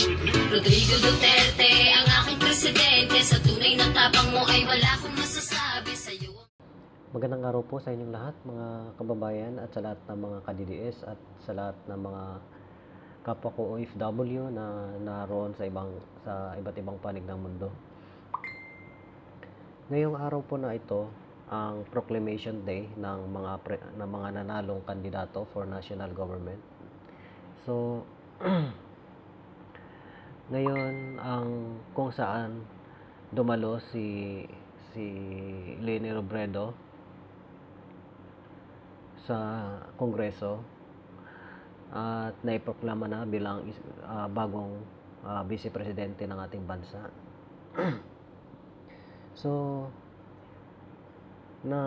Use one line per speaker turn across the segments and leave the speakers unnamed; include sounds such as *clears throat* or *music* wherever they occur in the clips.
Rodrigo Duterte, ang aking presidente Sa tunay na tapang mo ay wala akong masasabi sa'yo
Magandang araw po sa inyong lahat, mga kababayan at sa lahat ng mga ka-DDS at sa lahat ng mga kapwa ko OFW na naroon sa ibang sa iba't ibang panig ng mundo. Ngayong araw po na ito ang proclamation day ng mga pre, ng mga nanalong kandidato for national government. So *clears throat* ngayon ang kung saan dumalo si si Leni Robredo sa Kongreso at naiproklama na bilang ah, bagong ah, vice presidente ng ating bansa. *clears throat* so na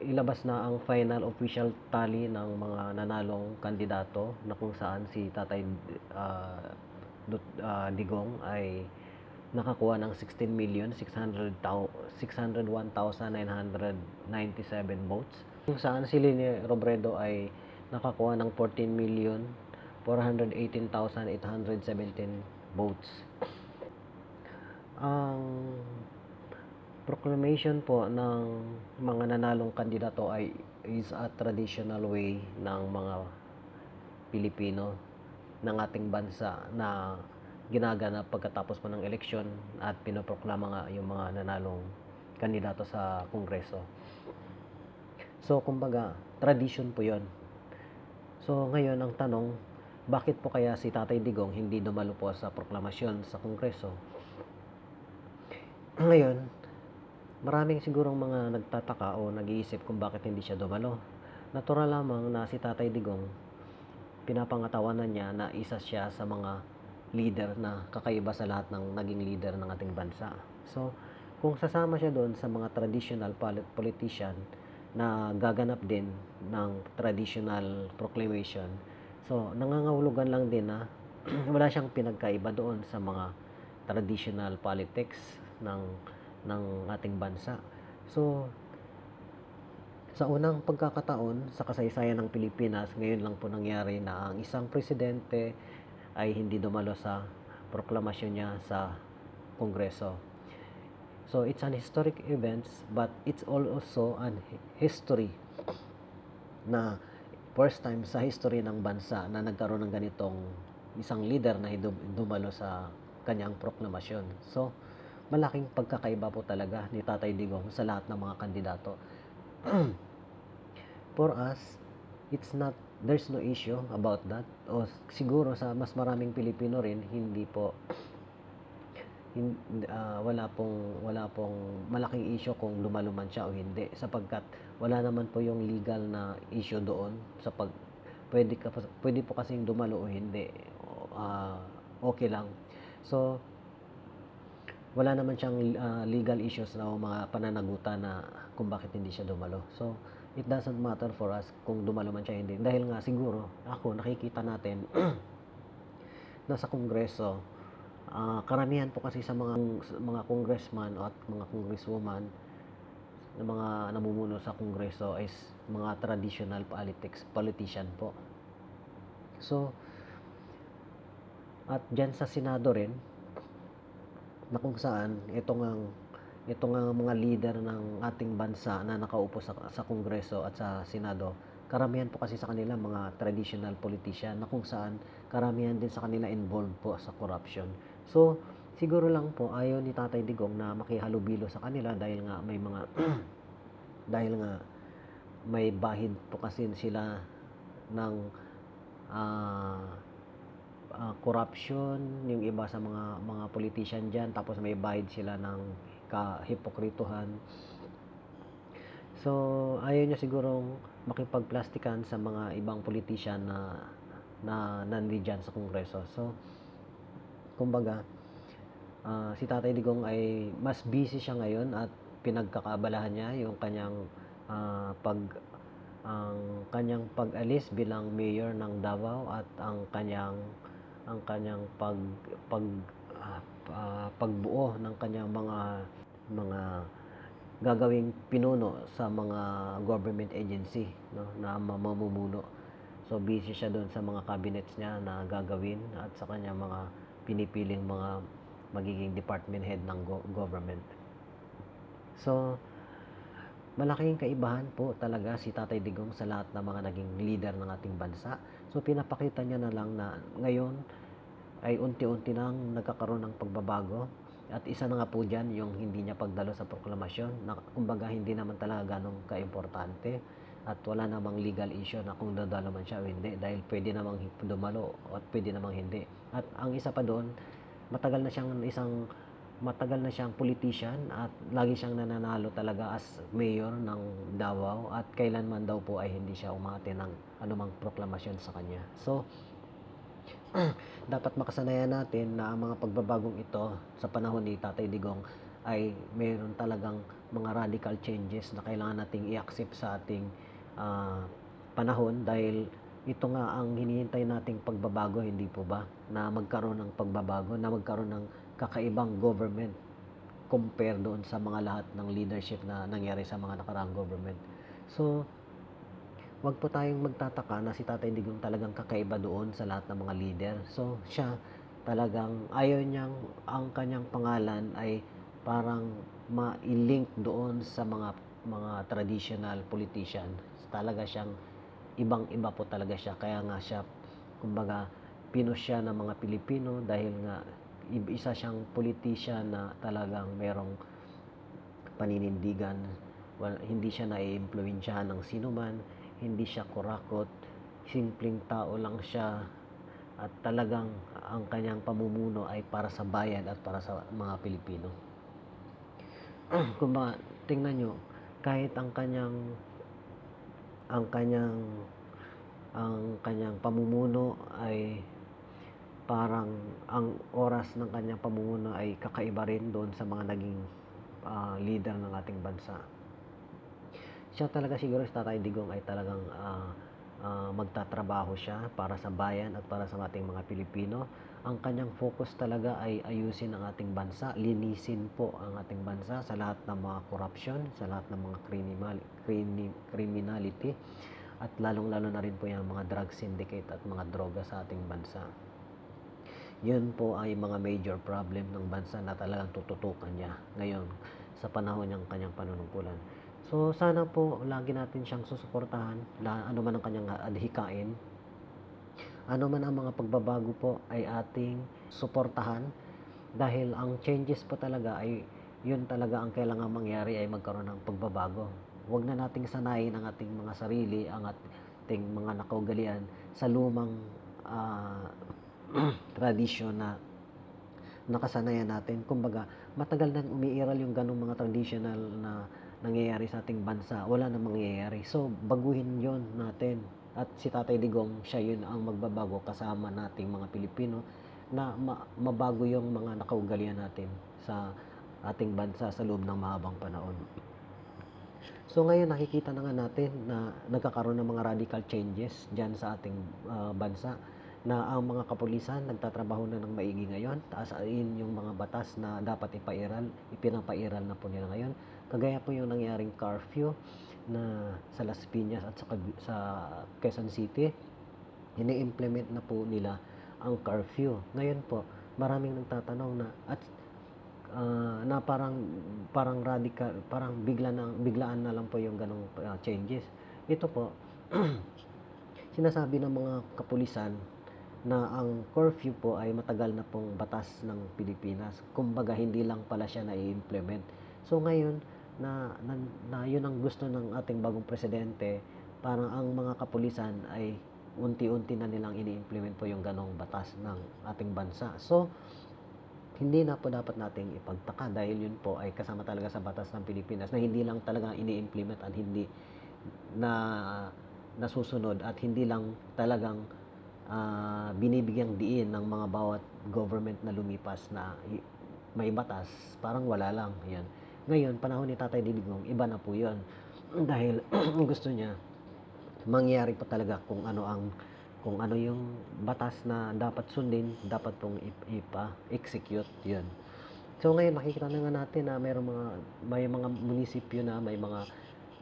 ilabas na ang final official tally ng mga nanalong kandidato na kung saan si Tatay Dut- ah, Digong ay nakakuha ng 16,601,997 votes. Kung saan si Lini Robredo ay nakakuha ng 14,418,817 votes. Ang proclamation po ng mga nanalong kandidato ay is a traditional way ng mga Pilipino ng ating bansa na ginaganap pagkatapos po ng eleksyon at pinoproklama nga yung mga nanalong kandidato sa kongreso. So, kumbaga, tradition po yon. So, ngayon ang tanong, bakit po kaya si Tatay Digong hindi dumalo po sa proklamasyon sa kongreso? Ngayon, maraming sigurong mga nagtataka o nag-iisip kung bakit hindi siya dumalo. Natural lamang na si Tatay Digong, pinapangatawanan niya na isa siya sa mga leader na kakaiba sa lahat ng naging leader ng ating bansa. So, kung sasama siya doon sa mga traditional polit- politician na gaganap din ng traditional proclamation, so nangangahulugan lang din na *clears throat* wala siyang pinagkaiba doon sa mga traditional politics ng ng ating bansa. So, sa unang pagkakataon sa kasaysayan ng Pilipinas, ngayon lang po nangyari na ang isang presidente ay hindi dumalo sa proklamasyon niya sa Kongreso. So, it's an historic event, but it's also an hi- history na first time sa history ng bansa na nagkaroon ng ganitong isang leader na dumalo sa kanyang proklamasyon. So, malaking pagkakaiba po talaga ni Tatay Digong sa lahat ng mga kandidato. *clears throat* For us, it's not there's no issue about that. O siguro sa mas maraming Pilipino rin hindi po *clears throat* hin, ah, wala pong wala pong malaking issue kung lumaluman siya o hindi sapagkat wala naman po yung legal na issue doon sa pag pwede ka pwede po kasing dumalo o hindi ah, okay lang so wala naman siyang ah, legal issues na o mga pananagutan na kung bakit hindi siya dumalo. So, it doesn't matter for us kung dumalo man siya hindi. Dahil nga siguro, ako, nakikita natin *clears throat* na sa kongreso, ah, karamihan po kasi sa mga mga congressman at mga congresswoman na mga namumuno sa kongreso is mga traditional politics, politician po. So, at dyan sa Senado rin, na kung saan ito nga ito nga mga leader ng ating bansa na nakaupo sa, sa Kongreso at sa Senado, karamihan po kasi sa kanila mga traditional politician na kung saan karamihan din sa kanila involved po sa corruption. So, siguro lang po ayaw ni Tatay Digong na makihalubilo sa kanila dahil nga may mga *clears throat* dahil nga may bahid po kasi sila ng ah ah, corruption, yung iba sa mga mga politician diyan tapos may bayad sila ng kahipokrituhan. So, ayaw niya sigurong makipagplastikan sa mga ibang politician na na nandiyan sa kongreso. So, kumbaga, ah, si Tatay Digong ay mas busy siya ngayon at pinagkakabalahan niya yung kanyang ah, pag ang kanyang pag-alis bilang mayor ng Davao at ang kanyang ang kanyang pag pag ah, pagbuo ng kanyang mga mga gagawing pinuno sa mga government agency no na mamumuno So busy siya doon sa mga cabinets niya na gagawin at sa kanya mga pinipiling mga magiging department head ng go- government. So malaking kaibahan po talaga si Tatay Digong sa lahat ng mga naging leader ng ating bansa. So pinapakita niya na lang na ngayon ay unti-unti nang nagkakaroon ng pagbabago at isa na nga po dyan yung hindi niya pagdalo sa proklamasyon na kumbaga hindi naman talaga ganong kaimportante at wala namang legal issue na kung dadalo man siya o hindi dahil pwede namang dumalo at pwede namang hindi. At ang isa pa doon, matagal na siyang isang matagal na siyang politician at lagi siyang nananalo talaga as mayor ng Davao at kailanman daw po ay hindi siya umate ng anumang proklamasyon sa kanya. So, *clears throat* dapat makasanayan natin na ang mga pagbabagong ito sa panahon ni Tatay Digong ay mayroon talagang mga radical changes na kailangan nating i-accept sa ating ah, panahon dahil ito nga ang hinihintay nating pagbabago, hindi po ba? Na magkaroon ng pagbabago, na magkaroon ng kakaibang government compare doon sa mga lahat ng leadership na nangyari sa mga nakaraang government. So, wag po tayong magtataka na si Tatay Digong talagang kakaiba doon sa lahat ng mga leader. So, siya talagang ayaw niyang ang kanyang pangalan ay parang ma-link doon sa mga mga traditional politician. Talaga siyang ibang-iba po talaga siya. Kaya nga siya, kumbaga, pinos siya ng mga Pilipino dahil nga isa siyang politician na talagang merong paninindigan. Well, hindi siya nai-impluensyahan ng sinuman, hindi siya kurakot, simpleng tao lang siya at talagang ang kanyang pamumuno ay para sa bayan at para sa mga Pilipino. *clears throat* Kung ba, tingnan nyo, kahit ang kanyang ang kanyang ang kanyang pamumuno ay parang ang oras ng kanyang pamumuno ay kakaiba rin doon sa mga naging ah, leader ng ating bansa. Siya talaga siguro si Tatay Digong ay talagang ah, ah, magtatrabaho siya para sa bayan at para sa ating mga Pilipino. Ang kanyang focus talaga ay ayusin ang ating bansa, linisin po ang ating bansa sa lahat ng mga corruption, sa lahat ng mga criminal, crimi- criminality at lalong-lalo na rin po yung mga drug syndicate at mga droga sa ating bansa. Yun po ay mga major problem ng bansa na talagang tututukan niya ngayon sa panahon ng kanyang panunungkulan. So sana po lagi natin siyang susuportahan, ano man ang kanyang adhikain, ano man ang mga pagbabago po ay ating suportahan dahil ang changes po talaga ay yun talaga ang kailangan mangyari ay magkaroon ng pagbabago. Huwag na nating sanayin ang ating mga sarili, ang ating mga nakaugalian sa lumang ah, *clears throat* tradisyon na nakasanayan natin. Kumbaga, matagal nang umiiral yung ganong mga traditional na nangyayari sa ating bansa. Wala na mangyayari. So, baguhin yon natin. At si Tatay Digong, siya yun ang magbabago kasama nating mga Pilipino na ma- mabago yung mga nakaugalian natin sa ating bansa sa loob ng mahabang panahon. So ngayon nakikita na nga natin na nagkakaroon ng mga radical changes dyan sa ating ah, bansa na ang mga kapulisan nagtatrabaho na ng maigi ngayon. Taasain yung mga batas na dapat ipairal, ipinapairal na po nila ngayon. Kagaya po yung nangyaring curfew na sa Las Piñas at sa, sa Quezon City, ini-implement na po nila ang curfew. Ngayon po, maraming nagtatanong na at ah, na parang parang radical, parang bigla na biglaan na lang po yung ganong ah, changes. Ito po *clears throat* sinasabi ng mga kapulisan na ang curfew po ay matagal na pong batas ng Pilipinas. Kumbaga hindi lang pala siya na-implement. So ngayon na, na, na yun ang gusto ng ating bagong presidente, parang ang mga kapulisan ay unti-unti na nilang ini-implement po yung ganong batas ng ating bansa. So, hindi na po dapat nating ipagtaka dahil yun po ay kasama talaga sa batas ng Pilipinas na hindi lang talaga ini-implement at hindi na nasusunod at hindi lang talagang ah, binibigyang diin ng mga bawat government na lumipas na may batas, parang wala lang. Yan. Ngayon, panahon ni Tatay Digong, iba na po yun. *clears throat* Dahil *clears throat* gusto niya, mangyari pa talaga kung ano ang kung ano yung batas na dapat sundin, dapat pong ip- ipa-execute yun. So ngayon makikita na nga natin na mayroong mga may mga munisipyo na may mga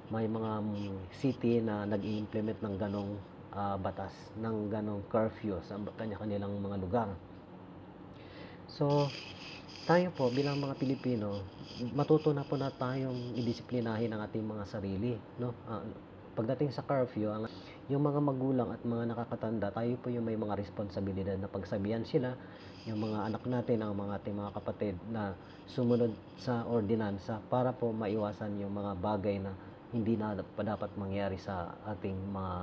may mga mm, city na nag-implement ng ganong ah, batas ng ganong curfew sa kanya-kanilang mga lugar. So, tayo po bilang mga Pilipino, matuto na po na tayong idisiplinahin ang ating mga sarili, no? Ah, pagdating sa curfew, ang yung mga magulang at mga nakakatanda, tayo po yung may mga responsibilidad na pagsabihan sila, yung mga anak natin, ang mga ating mga kapatid na sumunod sa ordinansa para po maiwasan yung mga bagay na hindi na pa dapat mangyari sa ating mga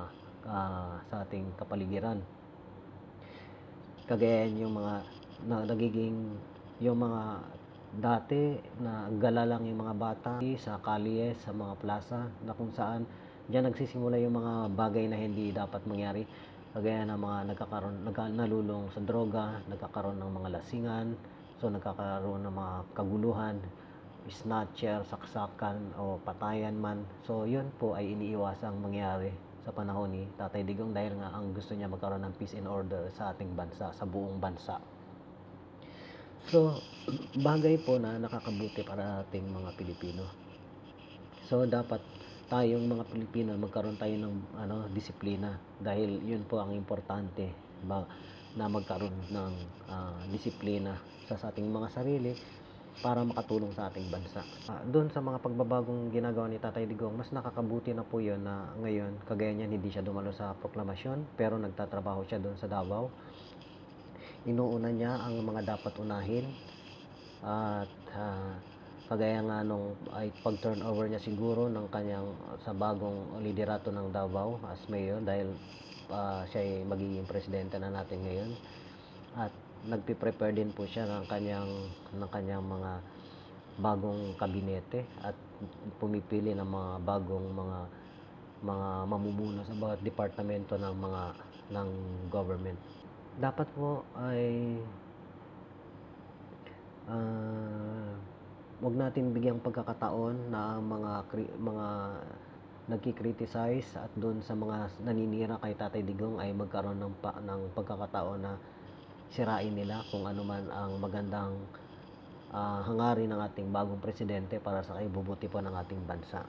ah, sa ating kapaligiran. Kagaya yung mga na, nagiging yung mga dati na gala lang yung mga bata sa kalye, sa mga plaza na kung saan diyan nagsisimula yung mga bagay na hindi dapat mangyari kagaya ng mga nagkakaroon nagka, nalulong sa droga, nagkakaroon ng mga lasingan, so nagkakaroon ng mga kaguluhan, snatcher, saksakan o patayan man. So yun po ay iniiwasang mangyari sa panahon ni Tatay Digong dahil nga ang gusto niya magkaroon ng peace and order sa ating bansa, sa buong bansa. So, bagay po na nakakabuti para ating mga Pilipino. So, dapat tayong mga Pilipino magkaroon tayo ng ano disiplina dahil yun po ang importante ba na magkaroon ng ah, disiplina sa, sa ating mga sarili para makatulong sa ating bansa. Ah, doon sa mga pagbabagong ginagawa ni Tatay Digong, mas nakakabuti na po yun na ngayon, kagaya niyan, hindi siya dumalo sa proklamasyon, pero nagtatrabaho siya doon sa Davao. Inuuna niya ang mga dapat unahin at ah, kagaya nga nung ay pag turnover niya siguro ng kanyang sa bagong liderato ng Davao as mayor dahil ah, siya ay magiging presidente na natin ngayon at nagpe-prepare din po siya ng kanyang ng kanyang mga bagong kabinete at pumipili ng mga bagong mga mga mamumuno sa bawat departamento ng mga ng government. Dapat po ay ah wag natin bigyang pagkakataon na mga mga nagki-criticize at doon sa mga naninira kay Tatay Digong ay magkaroon ng pa, ng pagkakataon na sirain nila kung ano man ang magandang ah, hangarin ng ating bagong presidente para sa kaibubuti po ng ating bansa.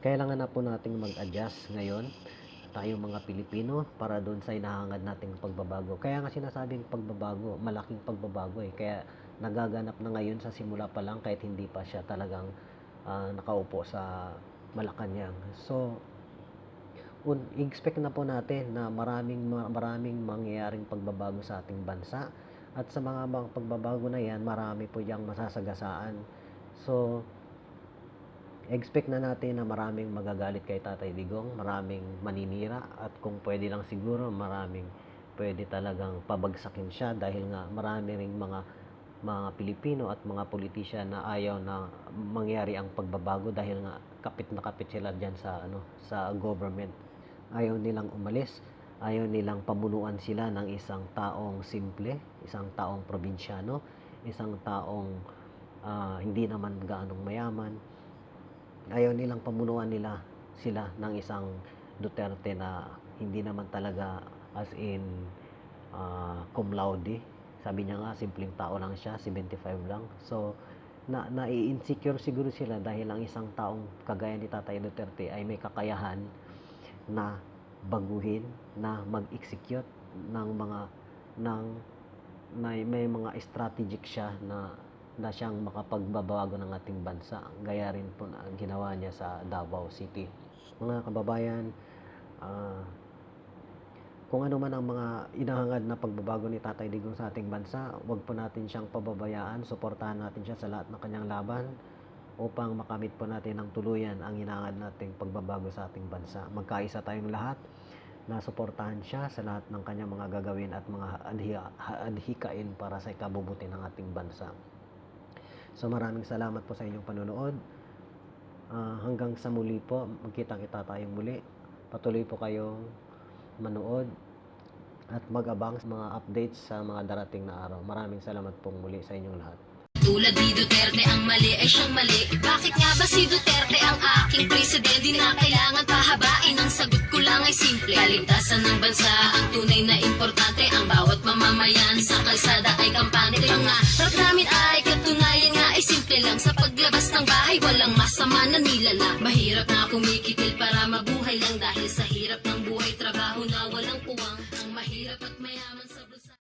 Kailangan na po nating mag-adjust ngayon tayong mga Pilipino para doon sa inahangad nating pagbabago. Kaya nga sinasabing pagbabago, malaking pagbabago eh. Kaya nagaganap na ngayon sa simula pa lang kahit hindi pa siya talagang ah, nakaupo sa Malacanang. So, expect na po natin na maraming ma- maraming mangyayaring pagbabago sa ating bansa. At sa mga mga pagbabago na yan marami po yang masasagasaan. So expect na natin na maraming magagalit kay Tatay Digong maraming maninira at kung pwede lang siguro maraming pwede talagang pabagsakin siya dahil nga marami ring mga mga Pilipino at mga politisyan na ayaw na mangyari ang pagbabago dahil nga kapit na kapit sila diyan sa ano sa government ayaw nilang umalis, ayaw nilang pamunuan sila ng isang taong simple, isang taong probinsyano, isang taong ah, hindi naman gaanong mayaman. Ayaw nilang pamunuan nila sila ng isang Duterte na hindi naman talaga as in ah, cum laude. Sabi niya nga, simpleng tao lang siya, 75 lang. So, na nai-insecure siguro sila dahil ang isang taong kagaya ni Tatay Duterte ay may kakayahan na baguhin, na mag-execute ng mga ng may, may mga strategic siya na na siyang makapagbabago ng ating bansa. Gaya rin po na ginawa niya sa Davao City. Mga kababayan, ah, kung ano man ang mga inahangad na pagbabago ni Tatay Digong sa ating bansa, wag po natin siyang pababayaan, suportahan natin siya sa lahat ng kanyang laban upang makamit po natin ng tuluyan ang inangad nating pagbabago sa ating bansa. Magkaisa tayong lahat na suportahan siya sa lahat ng kanyang mga gagawin at mga adhi- adhikain para sa ikabubuti ng ating bansa. So maraming salamat po sa inyong panonood. Ah, hanggang sa muli po, magkita-kita tayong muli. Patuloy po kayong manood at mag-abang sa mga updates sa mga darating na araw. Maraming salamat pong muli sa inyong lahat.
Tulad ni Duterte ang mali ay siyang mali. Bakit nga ba si Duterte ang aking presidente? Na kailangan pahabain. Ang sagot ko lang ay simple. Kaligtasan ng bansa ang tunay na importante. Ang bawat mamamayan sa kalsada ay kampante. Kaya nga programin ay katunayan nga ay simple lang. Sa paglabas ng bahay walang masama na nilala Mahirap na kumikitil para mabuhay lang. Dahil sa hirap ng buhay trabaho na walang puwang